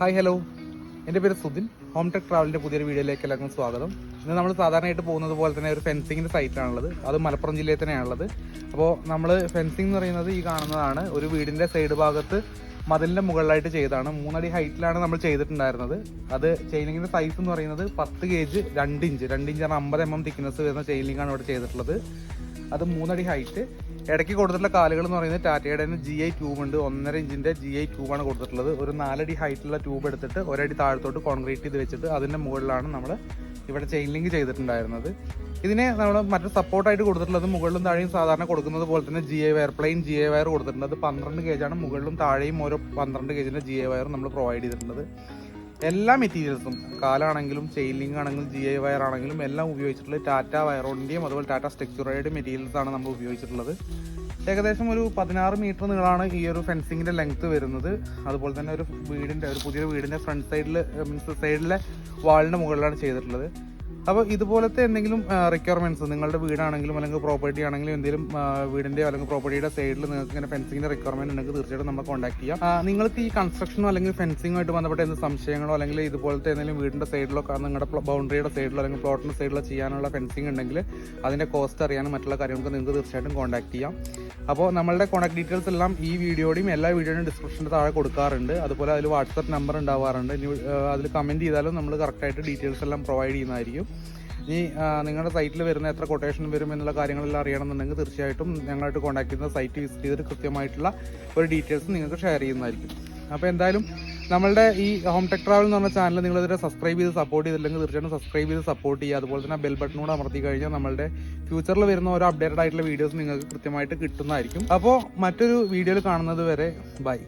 Hi hello എന്റെ പേര് Sudhin. Home tech ട്രാവലിന്റെ പുതിയൊരു വീഡിയോയിലേക്ക് എല്ലാവർക്കും സ്വാഗതം. ഇന്ന് നമ്മൾ സാധാരണയായിട്ട് പോകുന്നത് പോലെ തന്നെ ഒരു ഫെൻസിങ്ങിന്റെ സൈറ്റാണുള്ളത് അത് മലപ്പുറം ജില്ലയിൽ തന്നെയാണുള്ളത്. അപ്പോൾ നമ്മൾ ഫെൻസിങ് എന്ന് പറയുന്നത് ഈ കാണുന്നതാണ്. ഒരു വീടിന്റെ സൈഡ് ഭാഗത്ത് മതിലിന്റെ മുകളിലായിട്ട് ചെയ്തതാണ്. മൂന്നടി ഹൈറ്റിലാണ് നമ്മൾ ചെയ്തിട്ടുണ്ടായിരുന്നത്. അത് ചെയിനിങ്ങിന്റെ സൈസ് എന്ന് പറയുന്നത് പത്ത് ഗേജ് രണ്ട് ഇഞ്ച് രണ്ട് ഇഞ്ചാണ് അമ്പത് എം എം തിക്നെസ് വരുന്ന ചെയിനിങ്ങാണ് ഇവിടെ ചെയ്തിട്ടുള്ളത്. അത് മൂന്നടി ഹൈറ്റ് ഇടയ്ക്ക് കൊടുത്തിട്ടുള്ള കാലുകൾ എന്ന് പറയുന്നത് ടാറ്റയുടെ തന്നെ ജി ഐ ട്യൂബ് ഉണ്ട്. ഒന്നര ഇഞ്ചിന്റെ ജി ഐ ട്യൂബാണ് കൊടുത്തിട്ടുള്ളത്. ഒരു നാലടി ഹൈറ്റുള്ള ട്യൂബ് എടുത്തിട്ട് ഒരടി താഴത്തോട്ട് കോൺക്രീറ്റ് ചെയ്ത് വെച്ചിട്ട് അതിന്റെ മുകളിലാണ് നമ്മൾ ഇവിടെ ചെയിൻ ലിങ്ക് ചെയ്തിട്ടുണ്ടായിരുന്നത്. ഇതിനെ നമ്മൾ മറ്റു സപ്പോർട്ടായിട്ട് കൊടുത്തിട്ടുള്ളത് മുകളിലും താഴെയും സാധാരണ കൊടുക്കുന്നത് പോലെ തന്നെ G I wire plain G I wire കൊടുത്തിട്ടുണ്ട്. അത് പന്ത്രണ്ട് ഗേജാണ് മുകളിലും താഴെയും ഓരോ പന്ത്രണ്ട് ഗേജിന്റെ ജി ഐ വയർ നമ്മൾ പ്രൊവൈഡ് ചെയ്തിട്ടുള്ളത്. എല്ലാ മെറ്റീരിയൽസും കാലാണെങ്കിലും ചെയിൻ ആണെങ്കിലും ജി ഐ വയർ ആണെങ്കിലും എല്ലാം ഉപയോഗിച്ചിട്ടുള്ള ടാറ്റ വയറോണിന്റെയും അതുപോലെ ടാറ്റ സ്ട്രക്ചറൈഡ് മെറ്റീരിയൽസ് ആണ് നമ്മൾ ഉപയോഗിച്ചിട്ടുള്ളത്. ഏകദേശം ഒരു പതിനാറ് മീറ്റർ നീളമാണ് ഈ ഒരു ഫെൻസിങ്ങിന്റെ ലെങ്ത് വരുന്നത്. അതുപോലെ തന്നെ ഒരു വീടിന്റെ ഒരു പുതിയൊരു വീടിന്റെ ഫ്രണ്ട് സൈഡിൽ മീൻസ് സൈഡിലെ വാളിന്റെ മുകളിലാണ് ചെയ്തിട്ടുള്ളത്. അപ്പോൾ ഇതുപോലത്തെ എന്തെങ്കിലും റിക്വയർമെന്റ്സ് നിങ്ങളുടെ വീടാണെങ്കിലും അല്ലെങ്കിൽ പ്രോപ്പർട്ടി ആണെങ്കിലും എന്തെങ്കിലും വീടിന്റെ അല്ലെങ്കിൽ പ്രോപ്പർട്ടിയുടെ സൈഡിൽ നിങ്ങൾക്ക് ഇങ്ങനെ ഫെൻസിങ്ങിന്റെ റിക്വയർമെന്റ് ഉണ്ടെങ്കിൽ തീർച്ചയായിട്ടും നമ്മൾ കോൺടാക്ട് ചെയ്യാം. നിങ്ങൾക്ക് ഈ കൺസ്ട്രക്ഷനോ അല്ലെങ്കിൽ ഫെൻസിങ്ങുമായിട്ട് ബന്ധപ്പെട്ട എന്ത് സംശയങ്ങളോ അല്ലെങ്കിൽ ഇതുപോലത്തെ എന്തെങ്കിലും വീടിന്റെ സൈഡിലോ നിങ്ങളുടെ ബൗണ്ടറിയുടെ സൈഡിലോ അല്ലെങ്കിൽ പ്ലോട്ടിന്റെ സൈഡിലോ ചെയ്യാനുള്ള ഫെൻസിങ് ഉണ്ടെങ്കിൽ അതിന്റെ കോസ്റ്റ് അറിയാനും മറ്റുള്ള കാര്യങ്ങൾക്ക് നിങ്ങൾക്ക് തീർച്ചയായിട്ടും കോൺടാക്ട് ചെയ്യാം. അപ്പോൾ നമ്മളുടെ കോൺടാക്ട് ഡീറ്റെയിൽസ് എല്ലാം ഈ വീഡിയോയുടെയും എല്ലാ വീഡിയോയുടെയും ഡിസ്ക്രിപ്ഷന്റെ താഴെ കൊടുക്കാറുണ്ട്. അതുപോലെ അതിൽ വാട്സപ്പ് നമ്പർ ഉണ്ടാവാറുണ്ട്. അതിൽ കമന്റ് ചെയ്താലും നമ്മൾ കറക്റ്റായിട്ട് ഡീറ്റെയിൽസ് എല്ലാം പ്രൊവൈഡ് ചെയ്യുന്നതായിരിക്കും. ഇനി നിങ്ങളുടെ സൈറ്റിൽ വരുന്ന എത്ര കൊട്ടേഷൻ വരും എന്നുള്ള കാര്യങ്ങളെല്ലാം അറിയണമെന്നുണ്ടെങ്കിൽ തീർച്ചയായിട്ടും ഞങ്ങളായിട്ട് കോൺടാക്ട് ചെയ്യുന്ന സൈറ്റ് വിസിറ്റ് ചെയ്തിട്ട് കൃത്യമായിട്ടുള്ള ഒരു ഡീറ്റെയിൽസ് നിങ്ങൾക്ക് ഷെയർ ചെയ്യുന്നതായിരിക്കും. അപ്പോൾ എന്തായാലും നമ്മളുടെ ഈ ഹോം ടെക് ട്രാവൽ എന്ന് പറഞ്ഞ ചാനൽ നിങ്ങൾ ഇതുവരെ സബ്സ്ക്രൈബ് ചെയ്ത് സപ്പോർട്ട് ചെയ്തില്ലെങ്കിൽ തീർച്ചയായിട്ടും സബ്സ്ക്രൈബ് ചെയ്ത് സപ്പോർട്ട് ചെയ്യുക. അതുപോലെ തന്നെ ബെൽ ബട്ടൺ കൂടെ അമർത്തി കഴിഞ്ഞാൽ നമ്മളുടെ ഫ്യൂച്ചറിൽ വരുന്ന ഓരോ അപ്ഡേറ്റഡ് ആയിട്ടുള്ള വീഡിയോസ് നിങ്ങൾക്ക് കൃത്യമായിട്ട് കിട്ടുന്നതായിരിക്കും. അപ്പോൾ മറ്റൊരു വീഡിയോയിൽ കാണുന്നത് വരെ ബൈ